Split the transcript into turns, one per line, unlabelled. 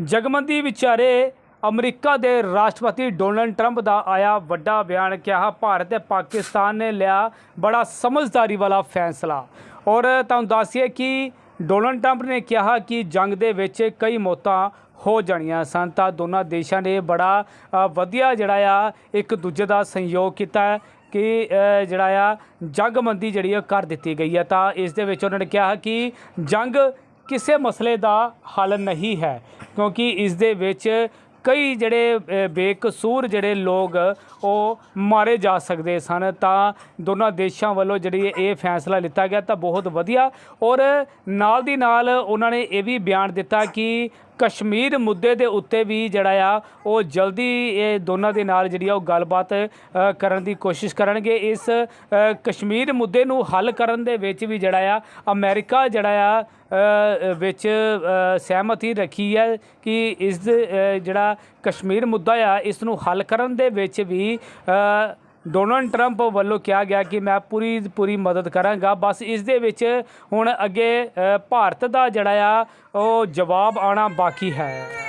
ਜਗਮੰਦੀ ਵਿਚਾਰੇ ਅਮਰੀਕਾ ਦੇ ਰਾਸ਼ਟਰਪਤੀ ਡੋਨਲਡ ਟਰੰਪ ਦਾ ਆਇਆ ਵੱਡਾ ਬਿਆਨ ਕਿਹਾ ਭਾਰਤ ਤੇ ਪਾਕਿਸਤਾਨ ਨੇ ਲਿਆ ਬੜਾ ਸਮਝਦਾਰੀ ਵਾਲਾ ਫੈਸਲਾ। ਔਰ ਤੁਹਾਨੂੰ ਦੱਸੀਏ ਕਿ ਡੋਨਲਡ ਟਰੰਪ ਨੇ ਕਿਹਾ ਕਿ ਜੰਗ ਦੇ ਵਿੱਚ ਕਈ ਮੌਤਾਂ ਹੋ ਜਾਣੀਆਂ ਸਨ, ਤਾਂ ਦੋਨਾਂ ਦੇਸ਼ਾਂ ਨੇ ਬੜਾ ਵਧੀਆ ਜਿਹੜਾ ਆ, ਇੱਕ ਦੂਜੇ ਦਾ ਸਹਿਯੋਗ ਕੀਤਾ ਕਿ ਜਿਹੜਾ ਆ ਜੰਗਬੰਦੀ ਜਿਹੜੀ ਆ ਕਰ ਦਿੱਤੀ ਗਈ ਹੈ ਤਾਂ ਇਸ ਦੇ ਵਿੱਚ ਉਹਨਾਂ ਨੇ ਕਿਹਾ ਕਿ ਜੰਗ ਕਿਸੇ ਮਸਲੇ ਦਾ ਹੱਲ ਨਹੀਂ ਹੈ, ਕਿਉਂਕਿ ਇਸ ਦੇ ਵਿੱਚ ਕਈ ਜਿਹੜੇ ਬੇਕਸੂਰ ਜਿਹੜੇ ਲੋਕ ਉਹ ਮਾਰੇ ਜਾ ਸਕਦੇ ਸਨ। ਤਾਂ ਦੋਨਾਂ ਦੇਸ਼ਾਂ ਵੱਲੋਂ ਜਿਹੜੀ ਇਹ ਫੈਸਲਾ ਲਿੱਤਾ ਗਿਆ ਤਾਂ ਬਹੁਤ ਵਧੀਆ। ਔਰ ਨਾਲ ਦੀ ਨਾਲ ਉਹਨਾਂ ਨੇ ਇਹ ਵੀ ਬਿਆਨ ਦਿੱਤਾ ਕਿ ਕਸ਼ਮੀਰ ਮੁੱਦੇ ਦੇ ਉੱਤੇ ਵੀ ਜਿਹੜਾ ਆ, ਉਹ ਜਲਦੀ ਇਹ ਦੋਨਾਂ ਦੇ ਨਾਲ ਜਿਹੜੀ ਆ, ਉਹ ਗੱਲਬਾਤ ਕਰਨ ਦੀ ਕੋਸ਼ਿਸ਼ ਕਰਨਗੇ। ਇਸ ਕਸ਼ਮੀਰ ਮੁੱਦੇ ਨੂੰ ਹੱਲ ਕਰਨ ਦੇ ਵਿੱਚ ਵੀ ਜਿਹੜਾ ਆ, ਅਮਰੀਕਾ ਜਿਹੜਾ ਆ ਵਿੱਚ ਸਹਿਮਤੀ ਰੱਖੀ ਹੈ ਕਿ ਇਸ ਜਿਹੜਾ ਕਸ਼ਮੀਰ ਮੁੱਦਾ ਆ, ਇਸ ਨੂੰ ਹੱਲ ਕਰਨ ਦੇ ਵਿੱਚ ਵੀ ਡੋਨਲਡ ਟਰੰਪ ਵੱਲੋਂ ਕਿਹਾ ਗਿਆ ਕਿ ਮੈਂ ਪੂਰੀ ਪੂਰੀ ਮਦਦ ਕਰਾਂਗਾ। ਬਸ ਇਸ ਦੇ ਵਿੱਚ ਹੁਣ ਅੱਗੇ ਭਾਰਤ ਦਾ ਜਿਹੜਾ ਆ, ਉਹ ਜਵਾਬ ਆਣਾ ਬਾਕੀ ਹੈ।